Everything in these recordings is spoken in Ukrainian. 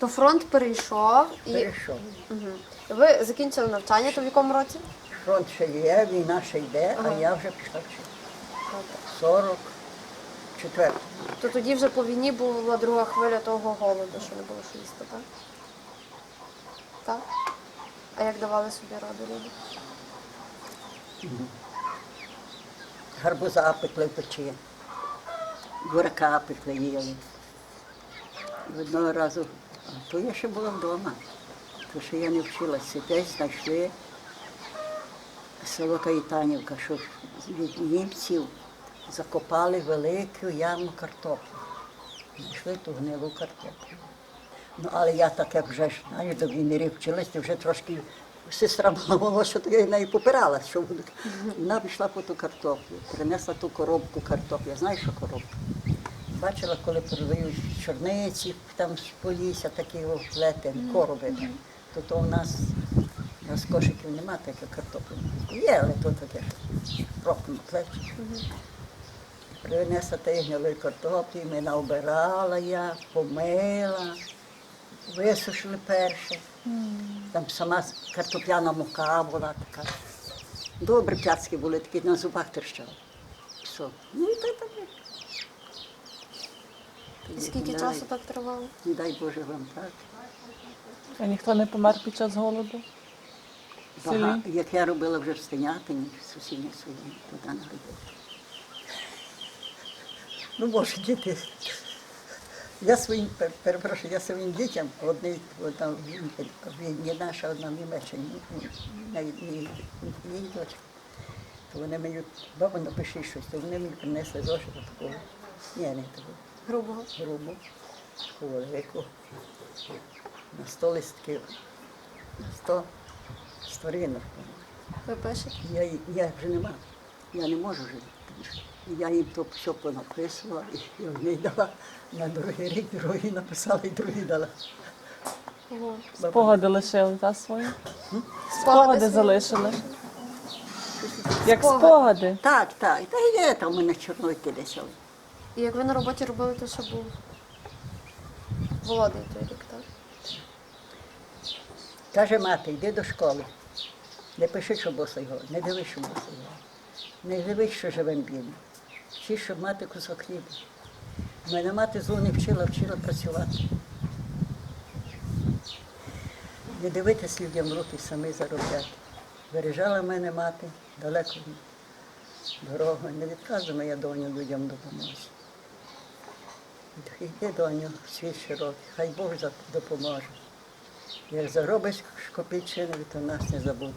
То фронт перейшов і Перейшов. Мгм. ви закінчили навчання, то в якому році? Фронт ще є, війна ще йде, а я вже пішла вчити. 44. То тоді вже по війні була друга хвиля того голоду, що не було що їсти, так? Так? А як давали собі раду люди? Гарбуза пекли в печі, буряка пекли їли. Одного разу, а то я ще була вдома, то ще я не вчилася. Десь знайшли село Каїтанівка, що від німців закопали велику яму картоплю. Знайшли ту гнилу картоплю. Ну, але я таке вже ж знаю, до війни вчилася, вже трошки сестра була молодша, то я неї попирала, що. Вона пішла по ту картоплю, принесла ту коробку картоплі. Знаєш, що коробка? Бачила, коли продають чорниці, там з полісся такі плетені, короби. То то у нас нас кошиків немає таких картоплі. Є, але то таке на плечі. Принесла тієї гнилої картоплі, ми наобирала я, помила, висушили перше. Там сама картопляна мука була така. Добрі пляцки були, такі на зубах тріщали. Все. Ну і так таке. Скільки часу так тривало? Не Дай Боже вам так. А ніхто не помер під час голоду? В селі? Бага, як я робила вже в Стенятині, в сусідній селі, туди на робила. Ну, може, діти. Я своїм, пер- перепрошую, я своїм дітям, одні, одна Відні наша, одна в Німеччині, навіть мій, мій дочка. То вони мені, баба, напиши щось, то вони мені принесли зошита такого. Ні, не такого Грубого. грубу, таку велику, на сто листків, на сто сторінок. Ви пишете? Я, я вже нема, я не можу жити. Я їм то все понаписувала, і я в дала на другий рік, другий написала і другий дала. Ого. Спогади лишили, та свої? Спогади залишили. Як Спогади. спогади. Так, так, та є там у мене чорнойки десь. але. І як ви на роботі робили, то що був голодний той рік, так? Каже мати, йди до школи. Не пиши, що босий голод, не дивись, що босий голод. Не дивись, що живем бідно. Вчи, щоб мати кусок хліба. Мене мати злу не вчила, вчила працювати. Не дивитись людям в руки, самі заробляти. Виріжала мене мати далеко дорогою. Не відказує моя доню людям допоможе. Йди, доню, в світ широкий, хай Бог допоможе. Як заробиш копійчину, то нас не забудеш.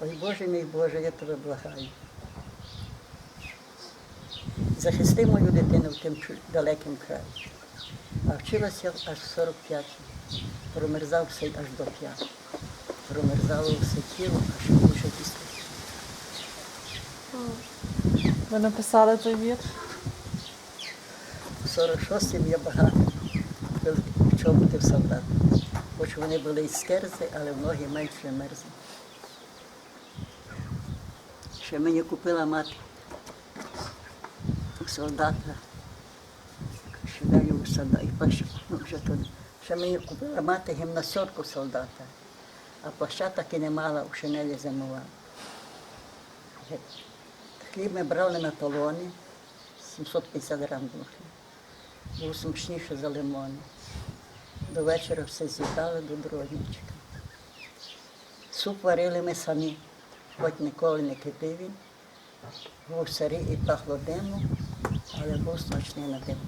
Ой Боже мій Боже, я тебе благаю. Захисти мою дитину в тим далеким краї. А вчилася аж в 45 Промерзав все аж до п'ят. Промерзало все тіло, аж уже після. Ви написали той вірш? У 46-м я багато в чоботи в солдат. Хоч вони були із керзи, але ноги менше мерзли. Ще мені купила мати солдата. Швею у солдата. І ну, вже не. ще мені купила мати гімнастерку солдата, а плаща так і не мала, у шинелі зимувала. Хліб ми брали на талони, 750 грам було хліб був смачніше за лимони. До вечора все з'їдали до дрожничка. Суп варили ми самі, хоч ніколи не кипив він. Був сирий і пахло димом, але був смачний на диму.